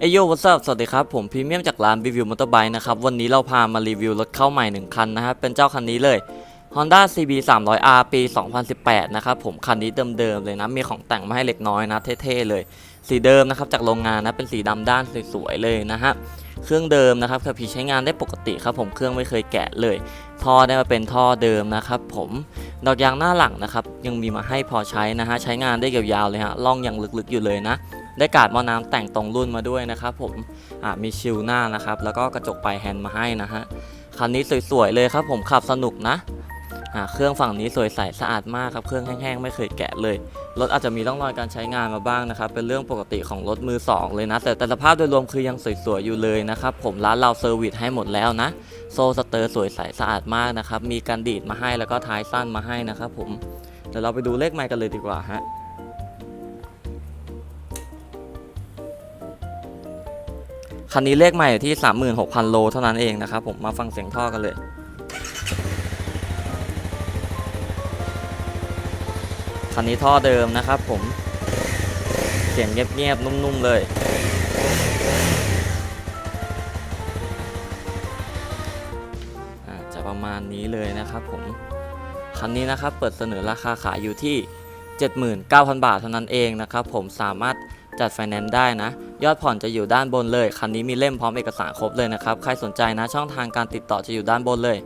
เอโยวัสดุสวัสดีครับ ผมพรีเมียมจากร้านรีวิวมอเตอร์ไบค์นะครับ วันนี้เราพามารีวิวรถเข้าใหม่ 1 คันนะครับ เป็นเจ้าคันนี้เลย Honda CB 300R ปี 2018 นะครับ ผมคันนี้เดิมๆเลยนะ มีของแต่งมาให้เล็กน้อยนะ เท่ๆเลย สีเดิมนะครับ จากโรงงานนะ เป็นสีดำด้านสวยๆเลยนะฮะเครื่องเดิมนะครับขับขี่ใช้งานได้ปกติครับผมเครื่องไม่เคยแกะเลย ท่อได้มาเป็นท่อเดิมนะครับผมดอกยางหน้าหลังนะครับยังมีมาให้พอใช้นะฮะใช้งานได้ยาวๆเลยฮะล่องยังลึกๆอยู่เลยนะ ได้กาดมอน้ำแต่งตรงรุ่นมาด้วยนะครับผมมีชิลหน้านะครับ แล้วก็กระจกปลายแฮนด์มาให้นะฮะคันนี้สวยๆเลยครับ ผมขับสนุกนะเครื่องฝั่งนี้สวยใสสะอาดมากครับ เครื่องแห้งๆ ไม่เคยแกะเลย รถอาจจะมีร่องรอยการใช้งานมาบ้างนะครับ เป็นเรื่องปกติของรถมือสองเลยนะ แต่แต่สภาพโดยรวมคือยังสวยๆ อยู่เลยนะครับ ผมร้านเราเซอร์วิสให้หมดแล้วนะ โซ่สเตอร์สวยใสสะอาดมากนะครับ มีการดีดมาให้แล้วก็ท้ายสั้นมาให้นะครับผม เดี๋ยวเราไปดูเลขไมค์กันเลยดีกว่าฮะ คันนี้เลขใหม่อยู่ที่ 36,000 โลเท่านั้นเองนะครับผมมาฟังเสียงท่อกันเลยคันนี้ท่อเดิมนะครับผมเสียงเงียบๆนุ่มๆเลยอ่าจะประมาณนี้เลยนะครับผมคันนี้นะครับเปิดเสนอราคาขายอยู่ที่ 79,000 บาทเท่านั้นเองนะครับผมสามารถ จัดไฟแนนซ์ได้นะ ยอดผ่อนจะอยู่ด้านบนเลย คันนี้มีเล่มพร้อมเอกสารครบเลยนะครับ ใครสนใจนะช่องทางการติดต่อจะอยู่ด้านบนเลย